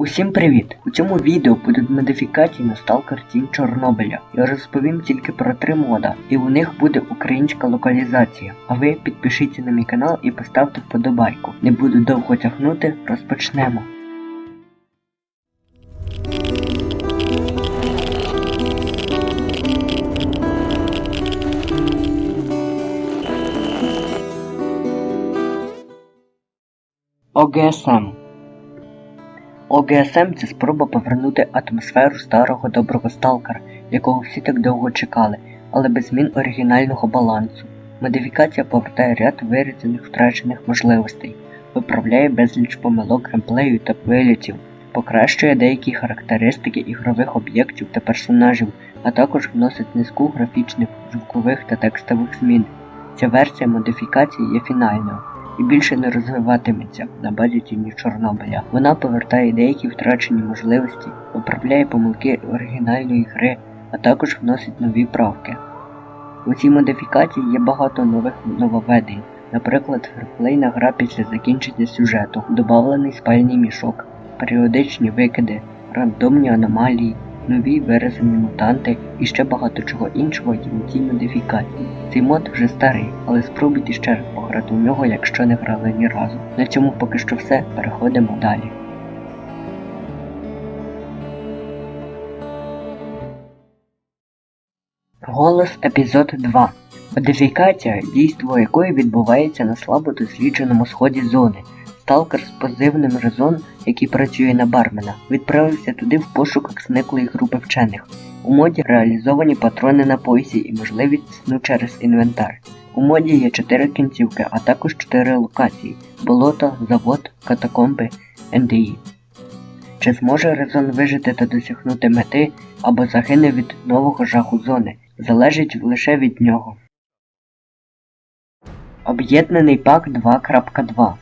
Усім привіт! У цьому відео будуть модифікації на Stalker Team Чорнобиля. Я розповім тільки про три мода, і у них буде українська локалізація. А ви підпишіться на мій канал і поставте вподобайку. Не буду довго тягнути, розпочнемо. ОГСМ ОГСМ це спроба повернути атмосферу старого доброго сталкера, якого всі так довго чекали, але без змін оригінального балансу. Модифікація повертає ряд вирізаних втрачених можливостей, виправляє безліч помилок геймплею та вилітів, покращує деякі характеристики ігрових об'єктів та персонажів, а також вносить низку графічних, звукових та текстових змін. Ця версія модифікації є фінальною і більше не розвиватиметься на базі тіні Чорнобиля. Вона повертає деякі втрачені можливості, виправляє помилки оригінальної гри, а також вносить нові правки. У цій модифікації є багато нових нововведень, наприклад, реплейна гра після закінчення сюжету, добавлений спальний мішок, періодичні викиди, рандомні аномалії, нові виразені мутанти і ще багато чого іншого є у цій модифікації. Цей мод вже старий, але спробуйте ще раз пограти у нього, якщо не грали ні разу. На цьому поки що все, переходимо далі. Голос епізод 2. Модифікація, дійство якої відбувається на слабо дослідженому сході зони. Сталкер з позивним Резон, який працює на бармена, відправився туди в пошуках зниклої групи вчених. У моді реалізовані патрони на поясі і можливість сну через інвентар. У моді є 4 кінцівки, а також 4 локації: болото, завод, катакомби, НДІ. Чи зможе Резон вижити та досягнути мети або загине від нового жаху зони, залежить лише від нього. Об'єднаний пак 2.2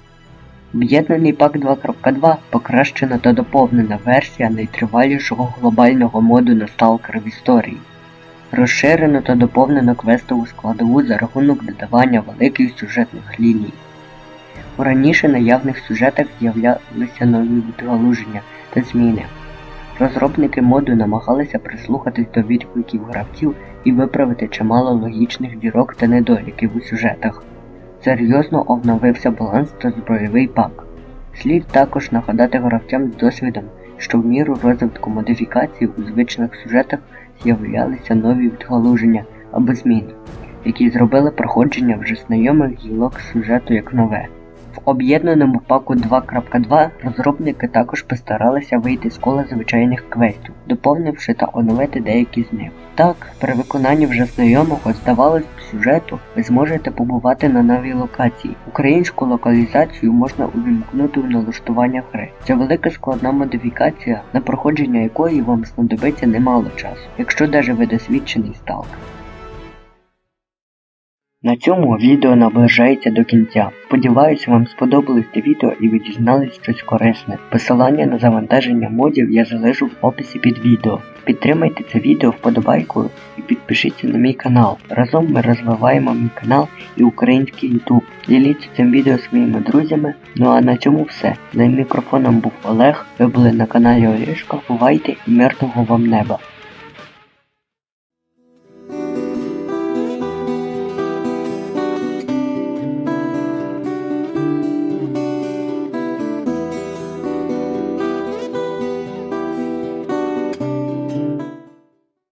Об'єднаний пак 2.2 покращена та доповнена версія найтривалішого глобального моду на сталкер в історії. Розширено та доповнено квестову складову за рахунок додавання великих сюжетних ліній. У раніше наявних сюжетах з'являлися нові відгалуження та зміни. Розробники моду намагалися прислухатись до відгуків гравців і виправити чимало логічних дірок та недоліків у сюжетах. Серйозно обновився баланс та збройовий пак. Слід також нагадати гравцям з досвідом, що в міру розвитку модифікацій у звичних сюжетах з'являлися нові відгалуження або зміни, які зробили проходження вже знайомих гілок сюжету як нове. В об'єднаному паку 2.2 розробники також постаралися вийти з кола звичайних квестів, доповнивши та оновити деякі з них. Так, при виконанні вже знайомого, здавалось б, сюжету ви зможете побувати на новій локації. Українську локалізацію можна увімкнути у налаштування гри. Це велика складна модифікація, на проходження якої вам знадобиться немало часу, якщо даже ви досвідчений сталкер. На цьому відео наближається до кінця. Сподіваюся, вам сподобалось це відео і ви дізнались щось корисне. Посилання на завантаження модів я залишу в описі під відео. Підтримайте це відео вподобайкою і підпишіться на мій канал. Разом ми розвиваємо мій канал і український YouTube. Діліться цим відео своїми друзями. Ну а на цьому все. За мікрофоном був Олег. Ви були на каналі Олішка. Бувайте і мирного вам неба.